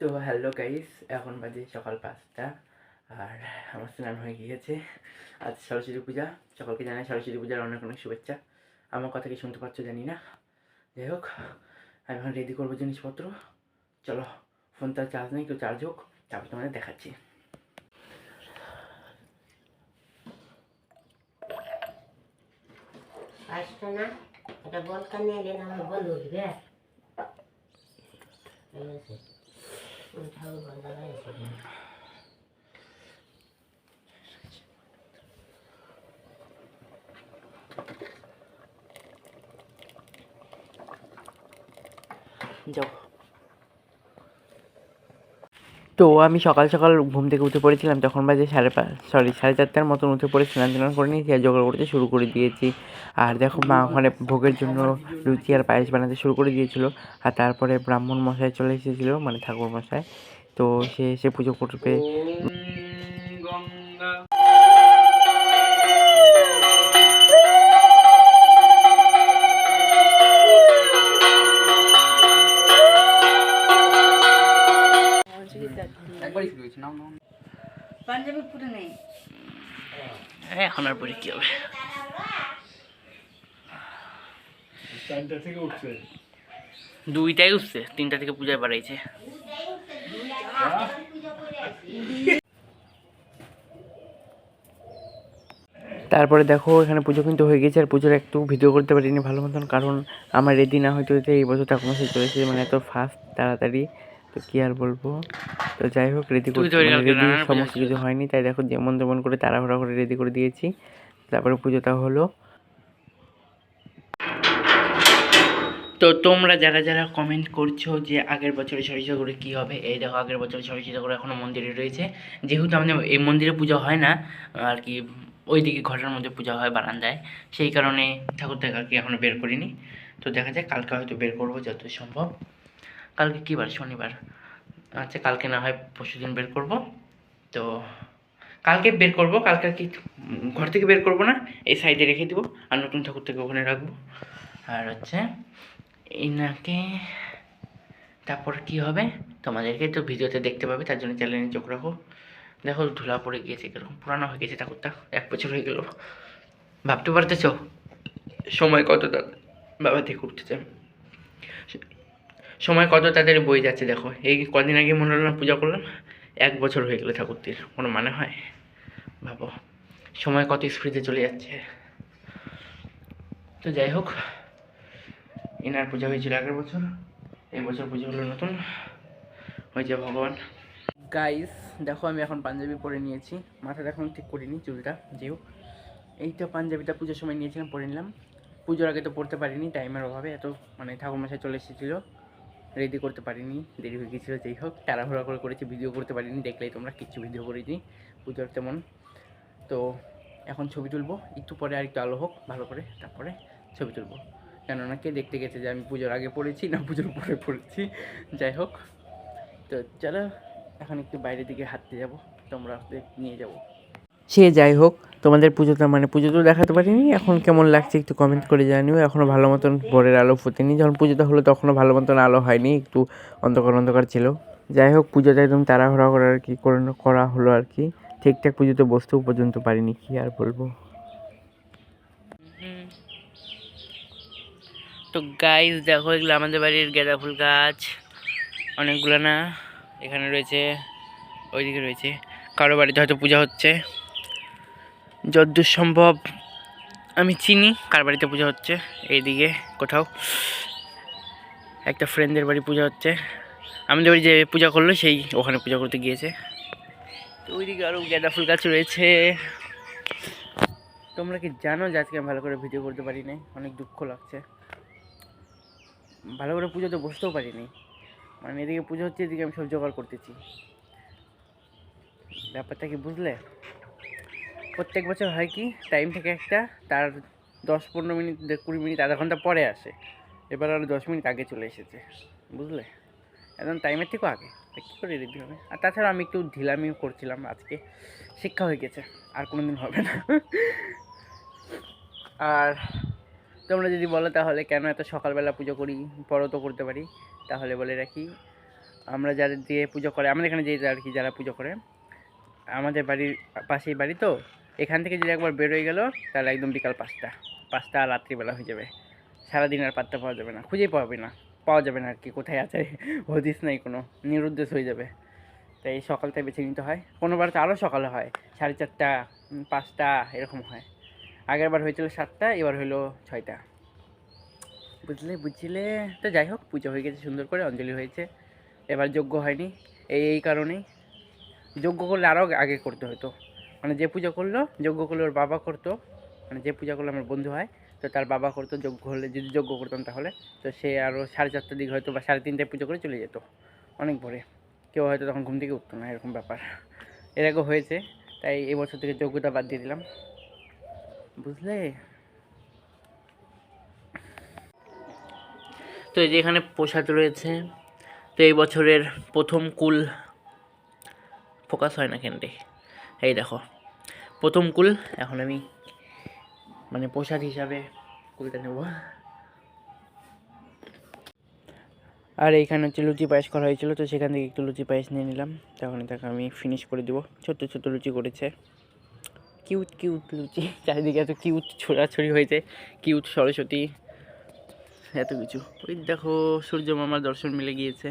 তো hello guys এখন বাজে সকাল পাঁচটা, আর আমার স্নান হয়ে গিয়েছে। আজ সরস্বতী পূজা, সকলকে জানাই সরস্বতী পূজার অনেক অনেক শুভেচ্ছা। আমার কথা কি শুনতে পাচ্ছ জানি না। যাই হোক, আমি এখন রেডি করব জিনিসপত্র। চলো ফোনটা চার্জ নেই কেউ চার্জ হোক, তারপর তোমাদের দেখাচ্ছি। আসতো না? এটা বলকা নিয়ে আমার বন্ধ বন্ধ হয়েছে যাও তো আমি সকাল সকাল ঘুম থেকে উঠে পড়েছিলাম, তখন বাজে সাড়ে পাঁচ সরি সাড়ে চারটার মতন উঠে পড়ে স্নান টান করে নিয়েছি আর জোগাড় করতে শুরু করে দিয়েছি। আর দেখো মা ওখানে ভোগের জন্য লুচি আর পায়েস বানাতে শুরু করে দিয়েছিল। আর তারপরে ব্রাহ্মণ মশাই চলে এসেছিল মানে ঠাকুর মশাই। তো সে এসে পুজো করবে। পাঞ্জাবি পুরো নেই হ্যাঁ এখন আর পরে কী হবে? দুইটাই উঠছে তিনটা থেকে পূজায় বাড়াইছে। তারপরে দেখো এখানে পুজো কিন্তু হয়ে গেছে আর পুজোর একটু ভিডিও করতে পারিনি ভালো মতন কারণ আমার রেডি না হইতে এই বছর ঠাকুমা সে চলেছে মানে এত ফাস্ট তাড়াতাড়ি। তো কি আর বলব? তো যাই হোক রেডি রেডি সমস্ত কিছু হয়নি তাই দেখো যেমন তেমন করে তাড়াহুড়া করে রেডি করে দিয়েছি। তারপরে পুজোটা হলো। তো তোমরা যারা যারা কমেন্ট করছ যে আগের বছরে সরিষা করে কী হবে এই দেখো আগের বছরে সরিষা করে এখনও মন্দিরে রয়েছে। যেহেতু আমাদের এই মন্দিরে পূজা হয় না আর কি ওইদিকে ঘরের মধ্যে পূজা হয় বারান্দায় সেই কারণে ঠাকুর দেখা আর কি এখনও বের করিনি। তো দেখা যায় কালকে হয়তো বের করব যত সম্ভব। কালকে কী বার? শনিবার। আচ্ছা কালকে না হয় পরশু দিন বের করব। তো কালকে বের করব, কালকে কি ঘর থেকে বের করব না, এই সাইডে রেখে দিব, আর নতুন ঠাকুর থেকে ওখানে রাখব। আর হচ্ছে এনাকে তারপর কি হবে? তোমাদেরকে তো ভিডিওতে দেখতে পাবে, তার জন্য চ্যানেলে চোখ রাখো। দেখো, ধুলা পড়ে গিয়েছে কীরকম পুরানো হয়ে গেছে ঠাকুরটা, এক বছর হয়ে গেল। ভাবতে পারতেছ? সময় কত তাদের বাবা থেকে উঠতেছে। সময় কত তাদের বই যাচ্ছে দেখো। এই কদিন আগে মনে হলো পূজা করলাম, এক বছর হয়ে গেলো ঠাকুরটির, কোনো মানে হয়? ভাবো, সময় কত স্পিডে চলে যাচ্ছে। তো যাই হোক, এনার পূজা হয়েছিল আগের বছর, এই বছর পুজো হলো নতুন, হয়েছে ভগবান। গাইস দেখো আমি এখন পাঞ্জাবি পরে নিয়েছি, মাথাটা এখন ঠিক করিনি, চুলটা যেও এই তো পাঞ্জাবিটা পুজোর সময় নিয়েছিলাম, পরে নিলাম। পুজোর আগে তো পড়তে পারিনি টাইমের অভাবে এত মানে ঠাকুর ঠাকুরমশাই চলে এসেছিল। রেডি করতে পারিনি, দেরি হয়ে গেছিল, যাই হোক, তাড়াহুড়া করে করেছি ভিডিও করতে পারিনি, দেখলেই তোমরা কিচ্ছু ভিডিও করিনি পুজোর তেমন। তো এখন ছবি তুলবো, একটু পরে আর একটু আলো হোক, ভালো করে, তারপরে ছবি তুলবো। কেননা কে দেখতে গেছে যে আমি পুজোর আগে পড়েছি না পুজোর পরে পড়েছি, যাই হোক। তো চলো, এখন একটু বাইরের দিকে হাঁটতে যাব, তোমরা নিয়ে যাব। সে যাই হোক, তোমাদের পুজোটা মানে পুজো তো দেখাতে পারিনি, এখন কেমন লাগছে একটু কমেন্ট করে জানিও। এখনও ভালো মতন ভোরের আলো ফোটেনি যখন পুজোটা হলো তখনও ভালো মতন আলো হয়নি, একটু অন্ধকার অন্ধকার ছিল। যাই হোক, পুজোটা একদম তাড়াহুড়া করে আর কি করা হলো আর কি। ঠিকঠাক পুজোতে বসতেও পর্যন্ত পারিনি, কি আর বলব। তো গাইজ দেখো এগুলো আমাদের বাড়ির গাঁদা ফুল গাছ, অনেকগুলো না, এখানে রয়েছে, ওইদিকে রয়েছে, কারও বাড়িতে হয়তো পূজা হচ্ছে। যদ্দূর সম্ভব আমি চিনি, কার বাড়িতে পূজা হচ্ছে? এইদিকে কোথাও। একটা ফ্রেন্ডের বাড়ি পূজা হচ্ছে। আমাদের বাড়ি যে পূজা করল, সেই ওখানে পূজা করতে গিয়েছে। তো ওইদিকে আরও গাঁদা ফুল গাছ রয়েছে। তোমরা কি জানো যে আজকে আমি ভালো করে ভিডিও করতে পারি নাই? অনেক দুঃখ লাগছে। ভালো করে পুজোতে বসতেও পারিনি। মানে এদিকে পুজো হচ্ছে, এদিকে আমি সব জোগাড় করতেছি। ব্যাপারটা কি বুঝলে? প্রত্যেক বছর হয় কি টাইম থেকে একটা, তার দশ পনেরো মিনিট কুড়ি মিনিট, আধা ঘণ্টা পরে আসে। এবার আরও দশ মিনিট আগে চলে এসেছে, বুঝলে? একদম টাইমের থেকেও আগে। কী করে রেডি হবে? আর তাছাড়া আমি একটু ঢিলামিও করছিলাম আজকে। শিক্ষা হয়ে গেছে, আর কোনো দিন হবে না। আর তোমরা যদি বলো তাহলে কেন এত সকালবেলা পুজো করি পরও তো করতে পারি? তাহলে বলে রাখি, আমরা যাদের দিয়ে পুজো করে, আমাদের এখানে যে আর কি যারা পুজো করে, আমাদের বাড়ির পাশেই বাড়ি তো এখান থেকে যদি একবার বেরোয় গেল, তাহলে একদম বিকাল পাঁচটা। পাঁচটা আর রাত্রিবেলা হয়ে যাবে। সারাদিন আর পাত্তা পাওয়া যাবে না। খুঁজেই পাবে না। পাওয়া যাবে না আর কি, কোথায় আছে? হদিস নাই কোনো। নিরুদ্দেশ হয়ে যাবে। তাই সকালটা বেছে নিতে হয়। কোনোবার তো আরও সকালে হয়। সাড়ে চারটা পাঁচটা, এরকম হয়। আগের বার হয়েছিল সাতটা, এবার হলো ছয়টা। বুঝলে? বুঝলে? তো যাই হোক, পুজো হয়ে গেছে সুন্দর করে, অঞ্জলি হয়েছে। এবার যোগ্য হয়নি। এই এই কারণেই। যোগ্য করলে আরও আগে করতে হতো। মানে যে পূজা করল, যজ্ঞ করলে, ওর বাবা করতো। মানে যে পূজা করলে আমার বন্ধু হয়, তো তার বাবা করতো, যজ্ঞ হলে যদি যজ্ঞ করতাম তাহলে। তো সে আরও সাড়ে চারটার দিকে হয়তো বা সাড়ে তিনটায় পুজো করে চলে যেত। অনেক ভোরে কেউ হয়তো তখন ঘুম থেকে উঠতো না, এরকম ব্যাপার। এর আগে হয়েছে, তাই এবছর থেকে যোগ্যতা বাদ দিয়ে দিলাম। বুঝলে? তো এই যে এখানে প্রসাদ রয়েছে, তো এই বছরের প্রথম কুল ফোকাস হয় না কেন রে এই দেখো। প্রথম কুল, এখন আমি মানে প্রসাদ হিসাবে কুলটা নেব। আর এইখানে হচ্ছে লুচি পায়েস করা হয়েছিল, তো সেখান থেকে একটু লুচি পায়েস নিয়ে নিলাম। তখন তাকে আমি ফিনিশ করে দেবো। ছোট্ট ছোট্ট লুচি করেছে। কিউট কিউট লুচি। চারিদিকে এত কিউট ছোড়াছড়ি হয়েছে। কিউট সরস্বতী, এত কিছু। ওই দেখো, সূর্য মামার দর্শন মিলে গিয়েছে।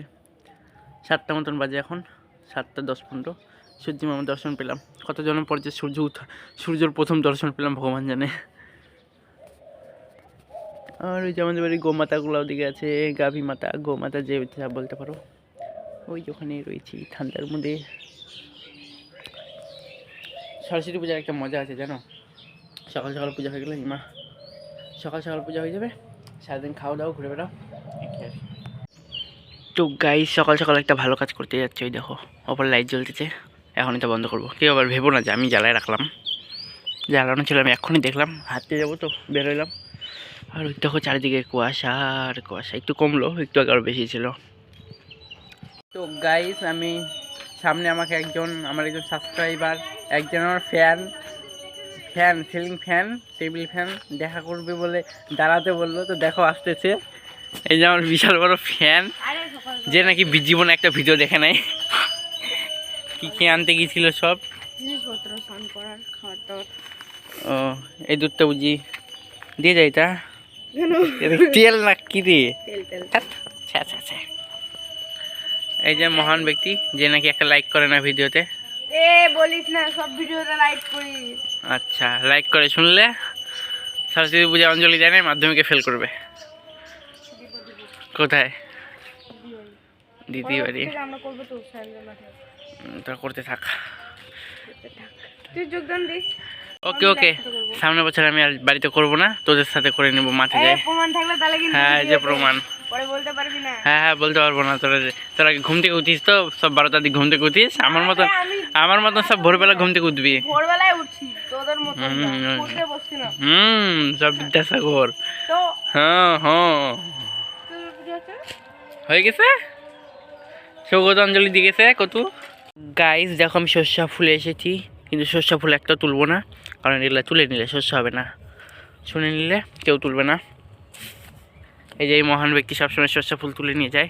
সাতটা মতন বাজে এখন, সাতটা দশ পনেরো। সূর্য মামার দর্শন পেলাম। কত জনের পর যে সূর্য উঠা, সূর্যর প্রথম দর্শন পেলাম ভগবান জানে। আর ওই যে আমাদের বাড়ির গোমাতাগুলো ওদিকে আছে, গাভী মাতা, গোমাতা যে বলতে পারো। ওই ওখানে রয়েছি, ঠান্ডার মধ্যে। সরস্বতী পূজার একটা মজা আছে জানো? সকাল সকাল পূজা হয়ে গেলে মা, সকাল সকাল পূজা হয়ে যাবে, সারাদিন খাওয়া দাওয়া, ঘুরে বেড়াও। তো গাই সকাল সকাল একটা ভালো কাজ করতে যাচ্ছে, ওই দেখো, ওপর লাইট জ্বলতেছে। এখন তো বন্ধ করব। কেউ আবার ভেবো না যে আমি জ্বালায় রাখলাম। জ্বালানো ছিল, আমি এখনই দেখলাম, হাঁটতে যাব তো বেরোলাম আর ওই দেখো চারিদিকে কুয়াশা আর কুয়াশা, একটু কমলো, একটু আগে আরও বেশি ছিল। তো গাইস আমি সামনে আমাকে একজন, আমার একজন সাবস্ক্রাইবার একজন আমার fan fan ceiling fan table fan দেখা করবে বলে দাঁড়াতে বলল। তো দেখো আসতেছে। এই যে আমার বিশাল বড় ফ্যান যে নাকি জীবনে একটা ভিডিও দেখে নাই। কি কি আনতে গিয়েছিল সব? জিনিসপত্র স্নান করার দাবার ও এই দুধটা বুঝি দিয়ে যাই তা? তেল না কি রে এই যে মহান ব্যক্তি যে নাকি একটা লাইক করে না ভিডিওতে। এ বলিস না সব ভিডিওতে লাইক করি আচ্ছা লাইক করে শুনলে সরস্বতী পূজা অঞ্জলি দেয় না মাধ্যমিকে ফেল করবে। কোথায়? দিদি বাড়ি। আমরা করব তো করতে থাক। তুই যোগদান দিস। ওকে ওকে। সামনের বছর আমি আর বাড়িতে করব না তোদের সাথে করে নেব মাঠে যাই। প্রমাণ থাকলে তাহলে কিন্তু হ্যাঁ যে প্রমাণ। পরে বলতে পারবি না। হ্যাঁ হ্যাঁ বলতে পারব না তোরা যে- তোরা ঘুম থেকে উঠিস তো? সব বারোটার দিকে ঘুম থেকে উঠিস? আমার মতন আমার মতন সব ভোরবেলা ঘুম থেকে উঠবি। ভোরবেলায় উঠছি তোদের মতো হুম, হুম। উঠতে বসছি না। হুম সব বিদ্যাসাগর তো হ্যাঁ হ্যাঁ। হয়ে গেছে? সৌগত অঞ্জলি দিয়ে গেছে কত? গাইস দেখো আমি সর্ষা ফুলে এসেছি, কিন্তু সর্ষা ফুল একটা তুলবো না, কারণ এগুলো তুলে নিলে শস্য হবে না। শুনে নিলে কেউ তুলবে না। এই যে এই মহান ব্যক্তি সবসময় সর্ষা ফুল তুলে নিয়ে যায়,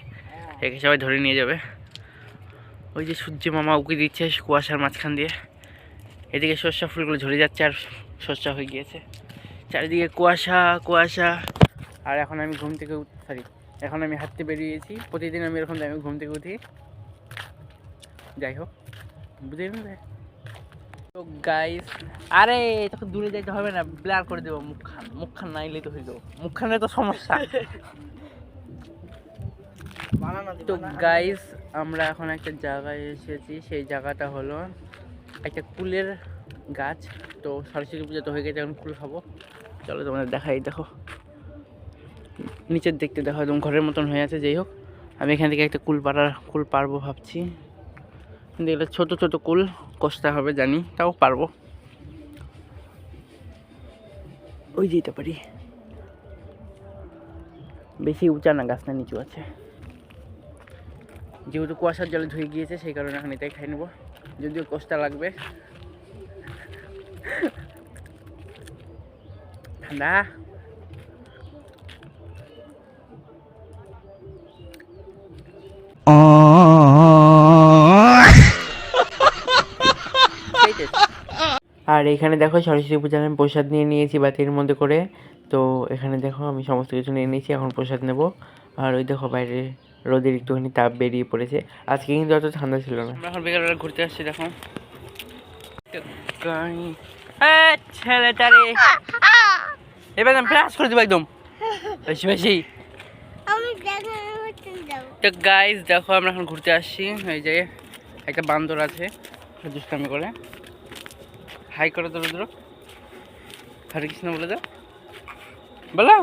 একে সবাই ধরে নিয়ে যাবে। ওই যে সূর্য মামা উকি দিচ্ছে কুয়াশার মাঝখান দিয়ে। এদিকে সর্ষা ফুলগুলো ঝরে যাচ্ছে আর সর্ষা হয়ে গিয়েছে। চারিদিকে কুয়াশা কুয়াশা। আর এখন আমি ঘুম থেকে সরি এখন আমি হাঁটতে বেরিয়েছি। প্রতিদিন আমি এরকম আমি ঘুম থেকে উঠি। যাই হোক বুঝে নেবে তো গাইস আরে তোকে দূরে যাইতে হবে না ব্লার করে দেবো মুখখান মুখখান নাইলে তো হয়ে যাব। মুখখানে তো সমস্যা। তো গাইস আমরা এখন একটা জায়গায় এসেছি সেই জায়গাটা হলো একটা কুলের গাছ। তো সরস্বতী পুজো তো হয়ে গেছে এখন কুল খাব। চলো তোমাদের দেখাই দেখো। নিচের দেখতে দেখো একদম ঘরের মতন হয়ে আছে যাই হোক। আমি এখান থেকে একটা কুল পাড়ার কুল পারব ভাবছি। কিন্তু এগুলো ছোটো ছোটো কুল কষতে হবে, জানি, তাও পারব। ওই যেতে পারি। বেশি উঁচা না, গাছটা নিচু আছে। যেহেতু কুয়াশার জলে ধুয়ে গিয়েছে, সেই কারণে এখন এটাই খাই নেব। যদিও কষ্টা লাগবে। ঠান্ডা। আর এখানে দেখো সরস্বতী পূজার আমি প্রসাদ নিয়ে নিয়েছি বাতির মধ্যে করে। তো এখানে দেখো আমি সমস্ত কিছু নিয়ে নিয়েছি এখন প্রসাদ নেব। আর ওই দেখো বাইরে রোদের একটুখানি তাপ বেরিয়ে পড়েছে। আজকে কিন্তু অত ঠান্ডা ছিল না। এখন বিকালবেলা ঘুরতে আসছি দেখো। ছেলেটারে। এবার আমি প্লাস করে দেবো একদম। বেশি বেশি। তো গাইজ দেখো আমরা এখন ঘুরতে আসছি। এই যে একটা বান্দর আছে দুষ্টামি করে। হাই করে তো রুদ্র। হরে কৃষ্ণ বলে দাও। বলো।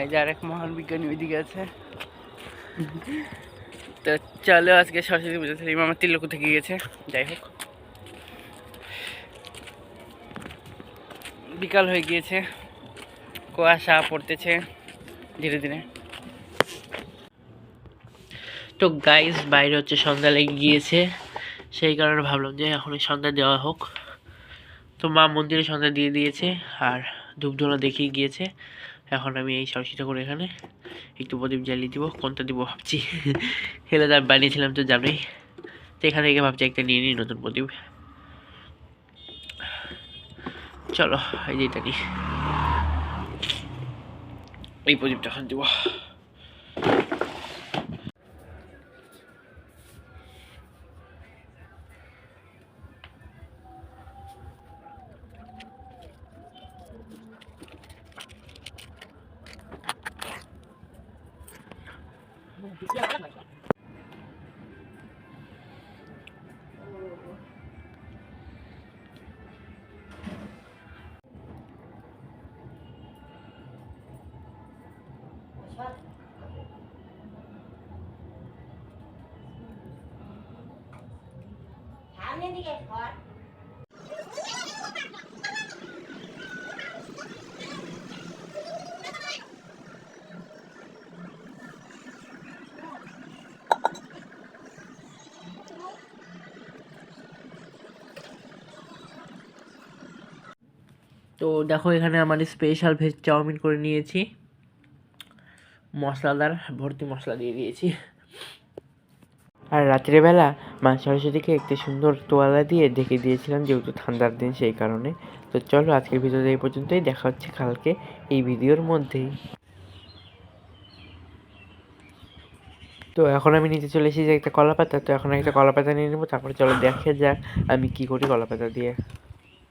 এই যে আরেক মহান বিজ্ঞানী ওইদিকে আছে। তো চলো আজকে সরস্বতী পুজো থেকে আমার তিলকু থেকে গিয়েছে? যাই হোক। বিকাল হয়ে গিয়েছে। কুয়াশা পড়তেছে ধীরে ধীরে। তো গাইস বাইরে হচ্ছে সন্ধ্যা লেগে গিয়েছে। সেই কারণে ভাবলাম যে এখন এই সন্ধ্যা দেওয়া হোক। তো মা মন্দিরে সন্ধ্যা দিয়ে দিয়েছে আর ধূপধুনা দেখিয়ে গিয়েছে। এখন আমি এই সরস্বতী ঠাকুর এখানে একটু প্রদীপ জ্বালিয়ে দিব, কোনটা দিব ভাবছি। হেলে আমি বানিয়েছিলাম তো জানোই। তো এখান থেকে ভাবছি একটা নিয়ে নিই নতুন প্রদীপ। চলো, এই যে এটা নিই। এই প্রদীপটা এখন দিব। সামনের তো দেখো এখানে আমার স্পেশাল ভেজ চাউমিন করে নিয়েছি। মশলাদার, ভর্তি মশলা দিয়ে দিয়েছি। আর রাত্রেবেলা মা সরস্বতীকে একটি সুন্দর তোয়ালা দিয়ে ঢেকে দিয়েছিলাম, যেহেতু ঠান্ডার দিন সেই কারণে। তো চলো আজকের ভিডিওটা এই পর্যন্তই, দেখা হচ্ছে কালকে এই ভিডিওর মধ্যেই। তো এখন আমি নিচে চলে এসেছি একটা কলা পাতা তো এখন একটা কলা পাতা নিয়ে নেব, তারপরে চলো দেখে যাক আমি কি করি কলা পাতা দিয়ে।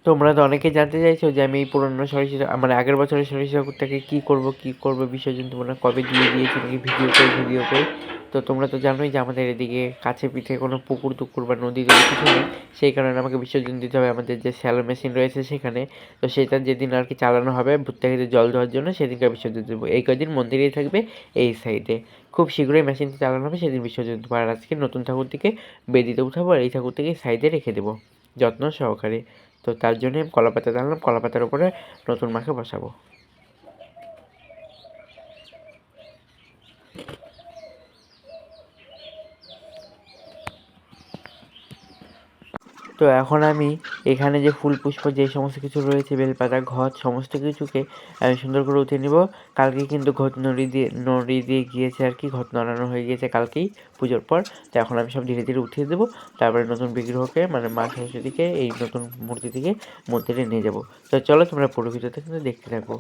তোমরা তো অনেকে জানতে চাইছো যে আমি এই পুরনো সরিষা মানে আগের বছরের সরিষা ঠাকুরটাকে কী করব কী করব বিসর্জন তোমরা কবে দিয়ে দিয়েছি নাকি ভিডিও করে ভিডিও করে, তো তোমরা তো জানোই যে আমাদের এদিকে কাছে পিঠে কোনো পুকুর টুকুর বা নদী টদী কিছু নেই। সেই কারণে আমাকে বিসর্জন দিতে হবে। আমাদের যে স্যালো মেশিন রয়েছে সেখানে, তো সেটা যেদিন আর কি চালানো হবে ভুট্টাকে জল দেওয়ার জন্য সেদিনকে বিসর্জন দেবো। এই কদিন মন্দিরেই থাকবে এই সাইডে খুব শীঘ্রই মেশিনটা চালানো হবে, সেদিন বিসর্জন দেবো। আর আজকে নতুন ঠাকুরটিকে বেদিতে উঠাবো, আর এই ঠাকুরটিকে সাইডে রেখে দেবো। যত্ন সহকারে। তো তার জন্য আমি কলা পাতা আনলাম। কলা পাতার উপরে নতুন মাকে বসাবো। তো এখন আমি এখানে যে ফুল পুষ্প, যে সমস্ত কিছু রয়েছে, বেলপাতা, ঘট, সমস্ত কিছুকে আমি সুন্দর করে উঠিয়ে নিব। কালকে কিন্তু ঘট নড়ি দিয়ে নড়ি দিয়ে গিয়েছে আর কি, ঘট নড়ানো হয়ে গিয়েছে কালকেই পুজোর পর। তো এখন আমি সব ধীরে ধীরে উঠিয়ে দেবো। তারপরে নতুন বিগ্রহকে মানে মা সরস্বতীকে এই নতুন মূর্তি থেকে মন্দিরে নিয়ে যাব। তো চলো তোমরা পুরো ভিডিওটা কিন্তু দেখতে থাকো।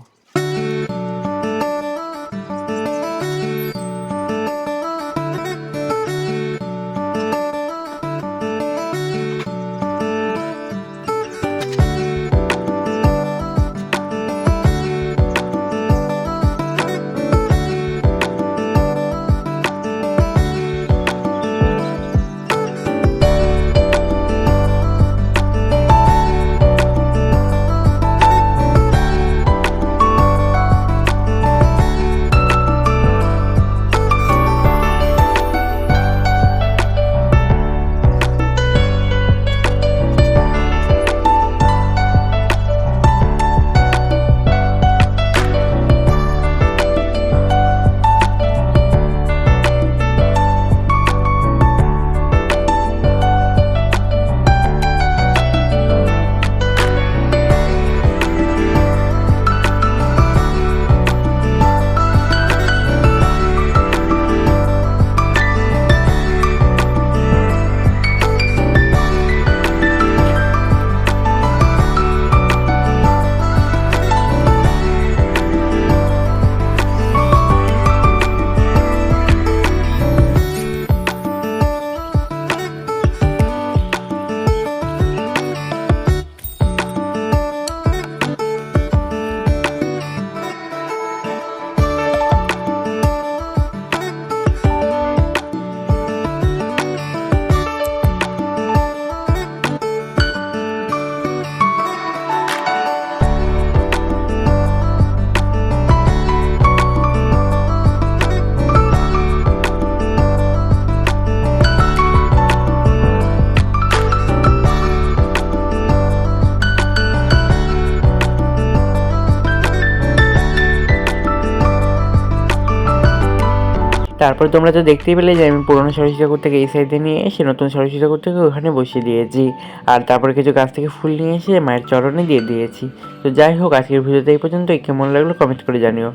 তারপর তোমরা তো দেখতেই পেলে যে আমি পুরোনো সরস্বতী ঠাকুর থেকে এই সাইডে নিয়ে এসে নতুন সরস্বতী ঠাকুর থেকে ওখানে বসিয়ে দিয়েছি। আর তারপর কিছু গাছ থেকে ফুল নিয়ে এসে মায়ের চরণে দিয়ে দিয়েছি। তো যাই হোক, আজকের ভিডিওতে এই একে কেমন লাগল কমেন্ট করে জানিও।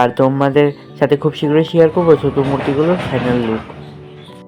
আর তোমাদের সাথে খুব শীঘ্রই শেয়ার করব ছোটো মূর্তিগুলোর ফাইনাল লুক